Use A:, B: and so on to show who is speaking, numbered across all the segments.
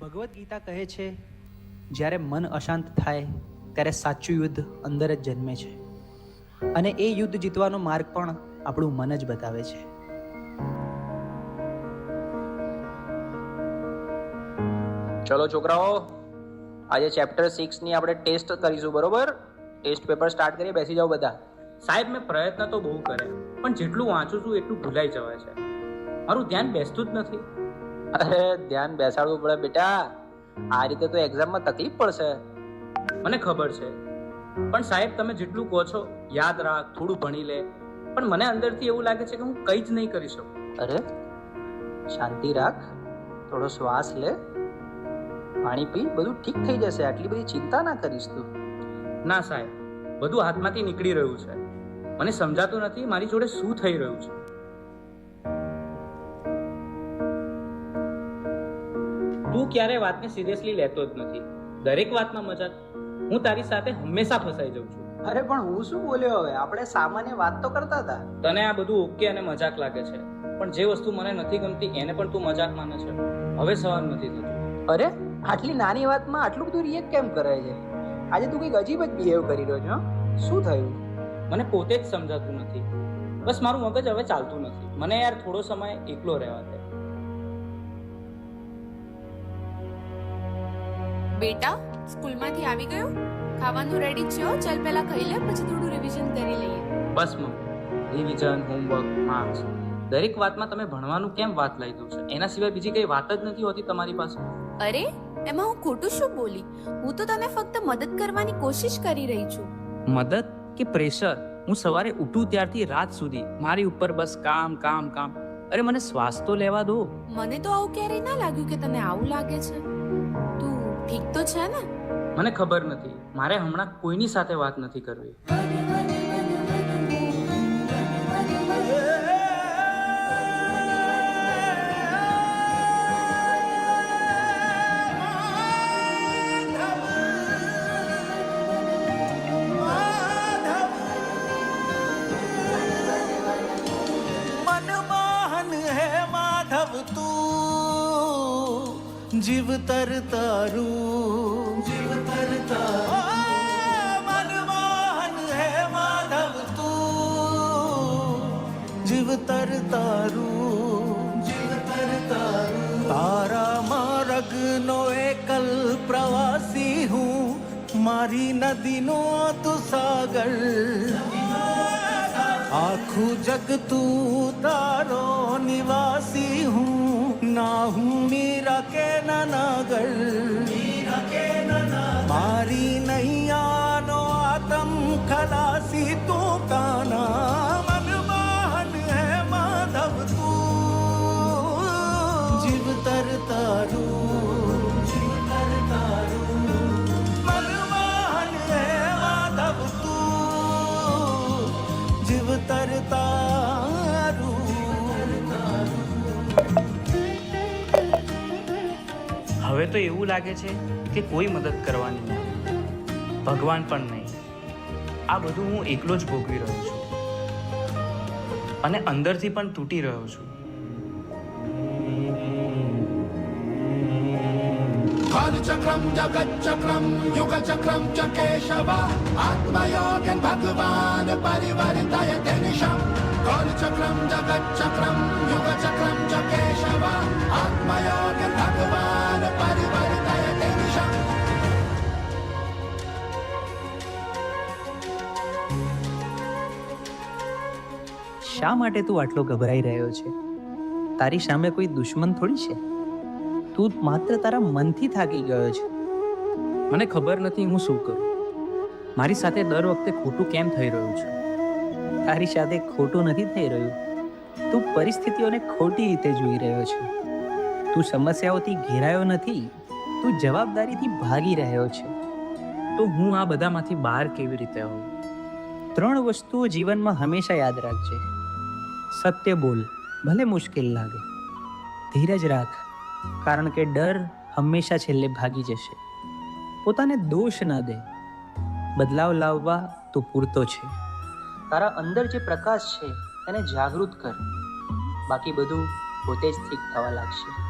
A: ભગવદ્ ગીતા કહે છે, જ્યારે મન અશાંત થાય, ત્યારે સાચું યુદ્ધ અંદર જ જન્મે છે. અને એ યુદ્ધ જીતવાનો માર્ગ પણ આપણું મન જ બતાવે છે.
B: ચલો છોકરાઓ, આજે ચેપ્ટર સિક્સની આપણે ટેસ્ટ કરીશું, બરોબર? ટેસ્ટ પેપર સ્ટાર્ટ કરીએ, બેસી જાઓ બધા.
C: સાહેબ, મેં પ્રયત્ન તો બહુ કર્યા, પણ જેટલું વાંચું છું, એટલું ભૂલાઈ જવાય છે. મારું ધ્યાન બેસતું જ નથી.
B: અરે ધ્યાન બેસાડવું પડે બેટા. આ રીતે તો એક્ઝામમાં તકલીફ પડશે.
C: મને ખબર છે. પણ સાહેબ તમે જેટલું કહો છો યાદ રાખ થોડું ભણી લે. પણ મને અંદરથી એવું લાગે છે કે હું કંઈ જ નહીં કરી શકું.
B: અરે શાંતિ રાખ થોડો શ્વાસ લે. પાણી પી બધું ઠીક થઈ જશે. આટલી બધી ચિંતા ના કરીશ તું.
C: ના સાહેબ બધું હાથમાંથી નીકળી રહ્યું છે. મને સમજાતું નથી મારી જોડે શું થઈ રહ્યું છે? તું ક્યારે વાતને સિરિયસલી લેતો જ નથી. દરેક વાતમાં મજાક હું તારી સાથે હંમેશા ફસાઈ જાઉં છું.
A: અરે પણ હું શું બોલ્યો હવે? આપણે સામાન્ય વાત તો કરતા હતા.
C: તને આ બધું ઓકે અને મજાક લાગે છે. પણ જે વસ્તુ મને નથી ગમતી એને પણ તું મજાક માને છે. હવે સહન નથી થતું.
B: અરે આટલી નાની વાતમાં આટલું બધું રિએક્ટ કેમ કરે છે? આજે તું કંઈક અજીબ જ બિહેવ કરી રહ્યો છો શું થયું?
C: મને પોતે જ સમજાતું નથી. બસ મારું મગજ હવે ચાલતું નથી. મને યાર થોડો સમય એકલો રહેવા દે.
D: બેટા સ્કૂલમાંથી આવી ગયો? ખાવાનું રેડી છે ચાલ પહેલા ખાઈ લે પછી થોડું રિવિઝન કરી લઈએ.
C: બસ મમ્મી રિવિઝન હોમવર્ક માર્ક્સ દરેક વાતમાં તમે ભણવાનું કેમ વાત લઈ દો છો? એના સિવાય બીજી કઈ વાત જ નથી હોતી તમારી પાસે?
D: અરે એમાં હું ખોટું શું બોલી? હું તો તને ફક્ત મદદ કરવાની કોશિશ કરી રહી છું.
C: મદદ કે પ્રેશર હું સવારે ઉઠું ત્યારથી રાત સુધી. મારી ઉપર બસ કામ કામ કામ. અરે મને શ્વાસ તો લેવા દો.
D: મને તો આવું ક્યારેય ના લાગ્યું કે તને આવું લાગે છે. ઠીક તો છે ને?
C: મને ખબર નથી. મારે હમણાં કોઈની સાથે વાત નથી કરવી.
E: ਜਿਵ ਤਰ ਤਾਰੂ ਜਿਵ ਤਰ ਤਾਰੂ ਮਨ ਮਾਨ ਹੈ ਮਾਧਵ ਤੂੰ ਜਿਵ ਤਰ ਤਾਰੂ ਜਿਵ ਤਰ ਤਾਰੂ ਤਾਰਾ ਮਾਰਗ ਨੋਏ ਕਲ ਪ੍ਰਵਾਸੀ ਹੂੰ ਮਾਰੀ ਨਦੀ ਨੋ ਤੂ ਸਾਗਰ ਆਖੂ ਜਗ ਤੂੰ ਤਾਰੋ ਨਿਵਾਸੀ ਹੂੰ કે નાગર મારી નૈયાનો આતમ ખલાસી તું કાના તો
C: એવું લાગે છે કે કોઈ મદદ કરવાની નહીં ભગવાન પણ નહીં. આ બધું હું એકલો જ ભોગવી રહ્યો છું. અને અંદરથી પણ તૂટી રહ્યો છું.
F: કાલચક્રમ જગતચક્રમ યુગચક્રમ ચ કેશવ આત્મયોગન ભગવાન પરિવર્તય તેનિશમ કાલચક્રમ જગતચક્રમ યુગચક્રમ ચ કેશવ આત્મયોગન ભગવાન
A: શા માટે તું આટલો ગભરાઈ રહ્યો છે? તારી સામે કોઈ દુશ્મન થોડી છે? તું માત્ર તારા મનથી થાકી ગયો છે.
C: મને ખબર નથી હું શું કરું. મારી સાથે દર વખતે ખોટું કેમ થઈ રહ્યું છે?
A: તારી સાથે ખોટું નથી થઈ રહ્યું. તું પરિસ્થિતિઓને ખોટી રીતે જોઈ રહ્યો છે. તું સમસ્યાઓથી ઘેરાયો નથી, તું જવાબદારીથી ભાગી રહ્યો છે.
C: તો હું આ બધામાંથી બહાર કેવી રીતે આવું?
A: ત્રણ વસ્તુઓ જીવનમાં હંમેશા યાદ રાખજે. સત્ય બોલ, ભલે મુશ્કેલ લાગે. ધીરજ રાખ, કારણ કે ડર હંમેશા છેલ્લે ભાગી જશે. પોતાને દોષ ન દે. બદલાવ લાવવા તો પૂરતો છે. તારા અંદર જે પ્રકાશ છે, એને જાગૃત કર. બાકી બધું પોતે જ ઠીક થવા લાગશે.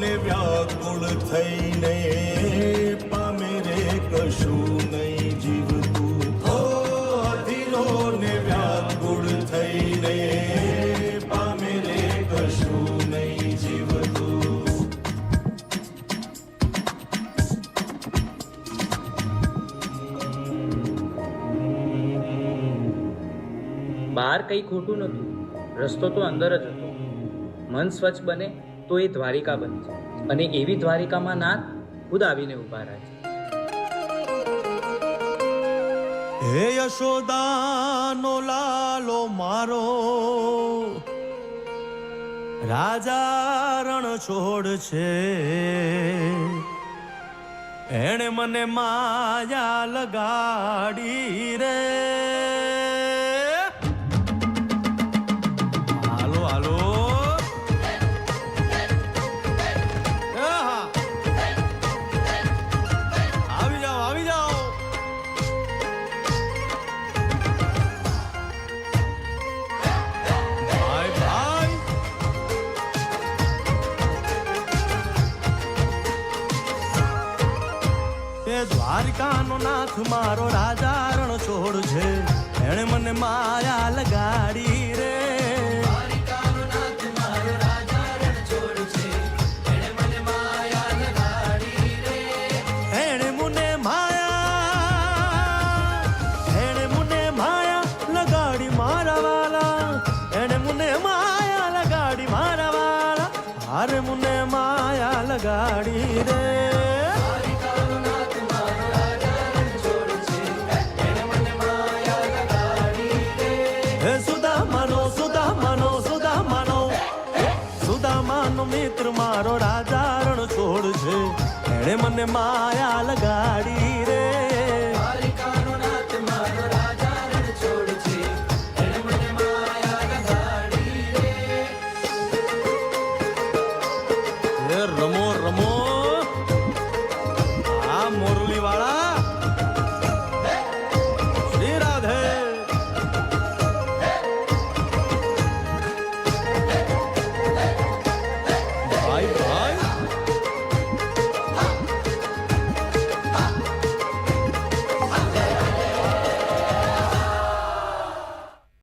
G: ને વ્યાકુળ થઈને પામે રે કશું નહીં જીવતું. હો, અધીરો ને વ્યાકુળ થઈને પામે રે કશું નહીં જીવતું.
B: બહાર કંઈ ખોટું નહોતું. રસ્તો તો અંદર જ હતો. મન સ્વચ્છ બને તો એ દ્વારિકા બની જાય અને એવી દ્વારિકામાં નાથ ખુદ આવીને ઊભા રહે છે.
G: હે યશોદાનો લાલો મારો રાજા રણ છોડ છે. એણે મને માયા લગાડી રે. દ્વારકાનો નાથ મારો રાજા રણ છોડ છે. એણે મને માયા લગાડી રે. એણે મને માયા, એણે મને માયા લગાડી મારા એણે મને માયા લગાડી મારા વાલા. હારે મને માયા લગાડી હે સુદામાનો સુદામાનો સુદામાનો સુદામાનો મિત્ર, મારો રાજા રણ છોડ છે. એણે મને માયા લગાડી.